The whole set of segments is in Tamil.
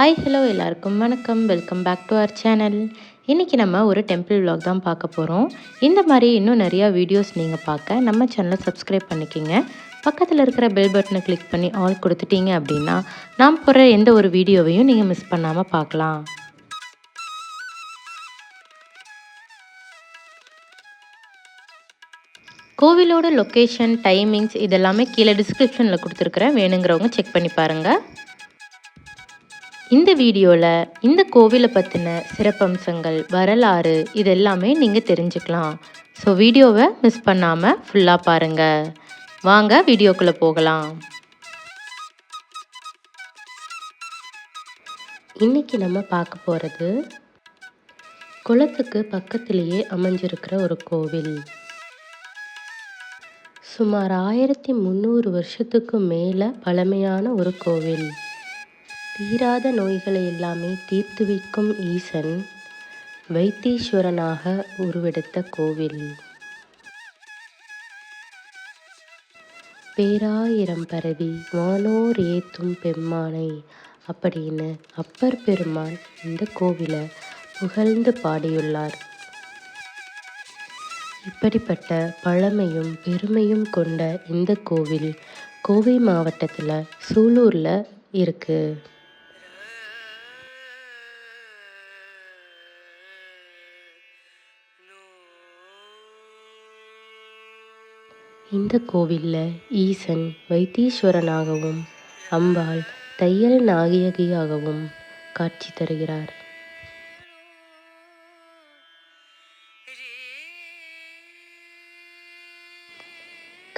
ஹாய் ஹலோ எல்லாருக்கும் வணக்கம். Welcome back to our channel இன்றைக்கி நம்ம ஒரு டெம்பிள் விலாக் தான் பார்க்க போகிறோம் இந்த மாதிரி இன்னும் நிறையா வீடியோஸ் நீங்கள் பார்க்க நம்ம சேனலை சப்ஸ்கிரைப் பண்ணிக்கிங்க. பக்கத்தில் இருக்கிற பெல் பட்டனை கிளிக் பண்ணி ஆல் கொடுத்துட்டீங்க அப்படின்னா நான் போடுற எந்த ஒரு வீடியோவையும் நீங்கள் மிஸ் பண்ணாமல் பார்க்கலாம். கோவிலோட லொக்கேஷன் டைமிங்ஸ் இதெல்லாமே கீழே டிஸ்கிரிப்ஷனில் கொடுத்துருக்குறேன். வேணுங்கிறவங்க செக் பண்ணி பாருங்கள் இந்த வீடியோவில் இந்த கோவிலை பற்றின சிறப்பம்சங்கள் வரலாறு இதெல்லாமே நீங்கள் தெரிஞ்சுக்கலாம். ஸோ வீடியோவை மிஸ் பண்ணாமல் ஃபுல்லாக பாருங்கள் வாங்க வீடியோக்குள்ளே போகலாம். இன்றைக்கி நம்ம பார்க்க போகிறது குளத்துக்கு பக்கத்திலேயே அமைஞ்சிருக்கிற ஒரு கோவில். சுமார் ஆயிரத்தி முந்நூறு வருஷத்துக்கு மேலே பழமையான ஒரு கோவில். தீராத நோய்களை எல்லாமே தீர்த்து வைக்கும் ஈசன் வைத்தீஸ்வரனாக உருவெடுத்த கோவில். பேராயிரம் பரவி வானோர் ஏத்தும் பெம்மானை அப்படின்னு அப்பர் பெருமான் இந்த கோவிலை புகழ்ந்து பாடியுள்ளார். இப்படிப்பட்ட பழமையும் பெருமையும் கொண்ட இந்த கோவில் கோவை மாவட்டத்தில் சூலூரில் இருக்குது இந்த கோவிலில் ஈசன் வைத்தீஸ்வரனாகவும் அம்பாள் தையல் நாயகியாகவும் காட்சி தருகிறார்.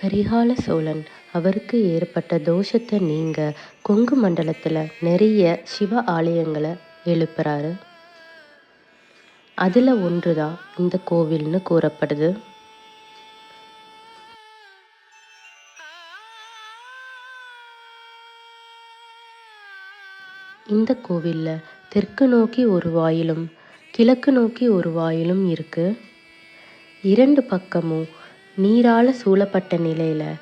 கரிகால சோழன் அவருக்கு ஏற்பட்ட தோஷத்தை நீங்க கொங்கு மண்டலத்தில் நிறைய சிவ ஆலயங்களை எழுப்புறாரு. அதில் ஒன்று தான் இந்த கோவில்னு கூறப்படுது. இந்த கோவிலில் தெற்கு நோக்கி ஒரு வாயிலும் கிழக்கு நோக்கி ஒரு வாயிலும் இருக்கு. இரண்டு பக்கமும் நீரால சூழப்பட்ட நிலையில்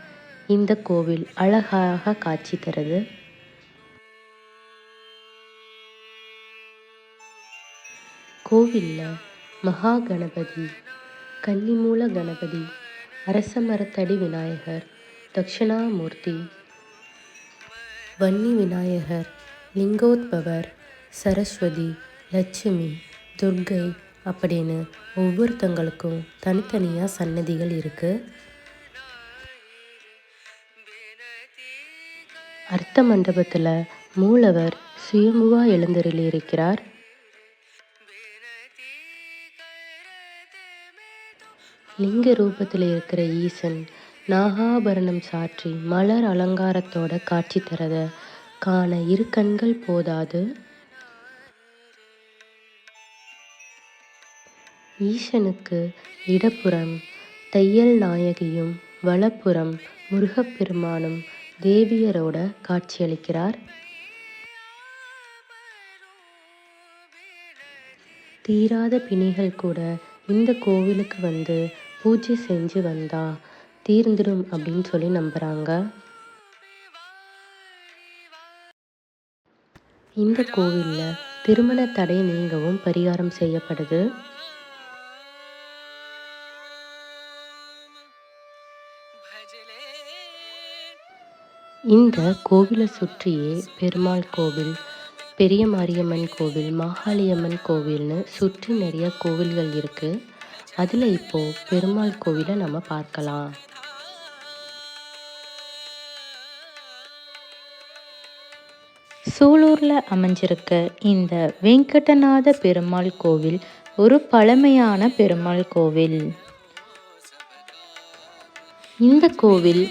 இந்த கோவில் அழகாக காட்சி தருது கோவிலில் மகா கணபதி கன்னிமூல கணபதி அரச மரத்தடி விநாயகர் தட்சிணாமூர்த்தி வன்னி விநாயகர் லிங்கோத்பவர் சரஸ்வதி லட்சுமி துர்கை அப்படின்னு ஒவ்வொருத்தங்களுக்கும் தனித்தனியாக சன்னதிகள் இருக்குது அர்த்த மண்டபத்தில் மூலவர் சுயம்புவா எழுந்தருளி இருக்கிறார். லிங்க ரூபத்தில் இருக்கிற ஈசன் நாகாபரணம் சாற்றி மலர் அலங்காரத்தோட காட்சி தரத காண இரு கண்கள் போதாது. ஈசனுக்கு இடப்புறம் தையல் நாயகியும் வலப்புறம் முருகப்பெருமானும் தேவியரோட காட்சியளிக்கிறார். தீராத பிணிகள் கூட இந்த கோவிலுக்கு வந்து பூஜை செஞ்சு வந்தா தீர்ந்துடும் அப்படின்னு சொல்லி நம்புகிறாங்க இந்த கோவிலில் திருமண தடை நீங்கவும் பரிகாரம் செய்யப்படுது. இந்த கோவிலை சுற்றியே பெருமாள் கோவில் பெரிய மாரியம்மன் கோவில் மாகாளியம்மன் கோவில்னு சுற்றி நிறைய கோவில்கள் இருக்குது அதில் இப்போது பெருமாள் கோவிலை நம்ம பார்க்கலாம். சூலூரில் அமைஞ்சிருக்க இந்த வெங்கடநாத பெருமாள் கோவில் ஒரு பழமையான பெருமாள் கோவில். இந்த கோவில்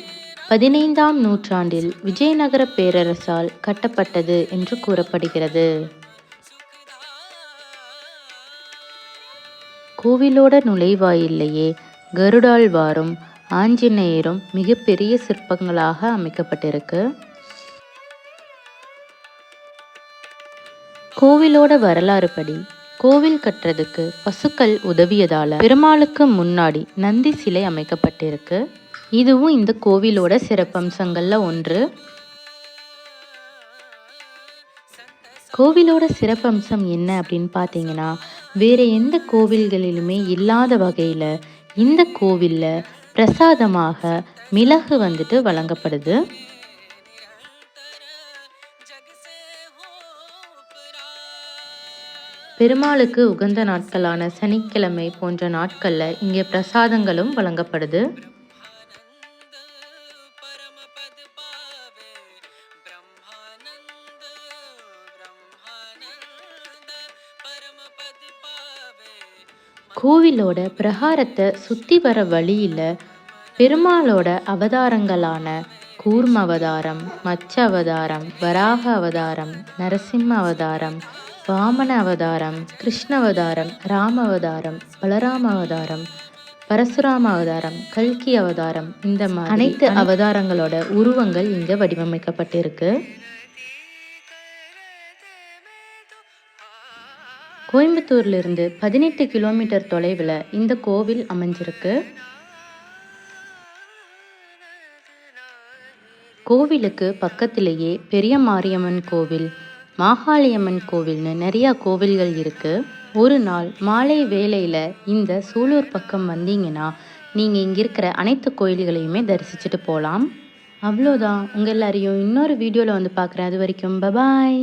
பதினைந்தாம் நூற்றாண்டில் விஜயநகர பேரரசால் கட்டப்பட்டது என்று கூறப்படுகிறது. கோவிலோட நுழைவாயிலேயே கருடாழ்வாரும் ஆஞ்சநேயரும் மிகப்பெரிய சிற்பங்களாக அமைக்கப்பட்டிருக்கு. கோவிலோட வரலாறு படி கோவில் கட்டுறதுக்கு பசுக்கள் உதவியதால பெருமாளுக்கு முன்னாடி நந்தி சிலை அமைக்கப்பட்டிருக்கு. இதுவும் இந்த கோவிலோட சிறப்பம்சங்கள்ல ஒன்று. கோவிலோட சிறப்பம்சம் என்ன அப்படின்னு பார்த்தீங்கன்னா வேறு எந்த கோவில்களிலுமே இல்லாத வகையில் இந்த கோவிலில் பிரசாதமாக மிளகு வந்துட்டு வழங்கப்படுது. பெருமாளுக்கு உகந்த நாட்களான சனிக்கிழமை போன்ற நாட்களில் இங்கே பிரசாதங்களும் வழங்கப்படுது. கோவிலோட பிரகாரத்தை சுற்றி வர வழியில் பெருமாளோட அவதாரங்களான கூர்ம அவதாரம் மச்ச அவதாரம் வராக அவதாரம் நரசிம்ம அவதாரம் வாமன அவதாரம் கிருஷ்ண அவதாரம் ராம அவதாரம் பலராம அவதாரம் பரசுராம அவதாரம் கல்கி அவதாரம் இந்த மாதிரி அனைத்து அவதாரங்களோட உருவங்கள் இங்கே வடிவமைக்கப்பட்டிருக்கு. கோயம்புத்தூர்லேருந்து பதினெட்டு கிலோமீட்டர் தொலைவில் இந்த கோவில் அமைஞ்சிருக்கு. கோவிலுக்கு பக்கத்திலேயே பெரிய மாரியம்மன் கோவில் மாகாளியம்மன் கோவில்னு நிறையா கோவில்கள் இருக்குது ஒரு நாள் மாலை வேளையில் இந்த சூலூர் பக்கம் வந்தீங்கன்னா நீங்கள் இங்கே இருக்கிற அனைத்து கோயில்களையுமே தரிசிச்சுட்டு போகலாம் அவ்வளோதான். உங்கள் எல்லாரையும் இன்னொரு வீடியோவில் வந்து பார்க்குறேன். அது வரைக்கும் பபாய்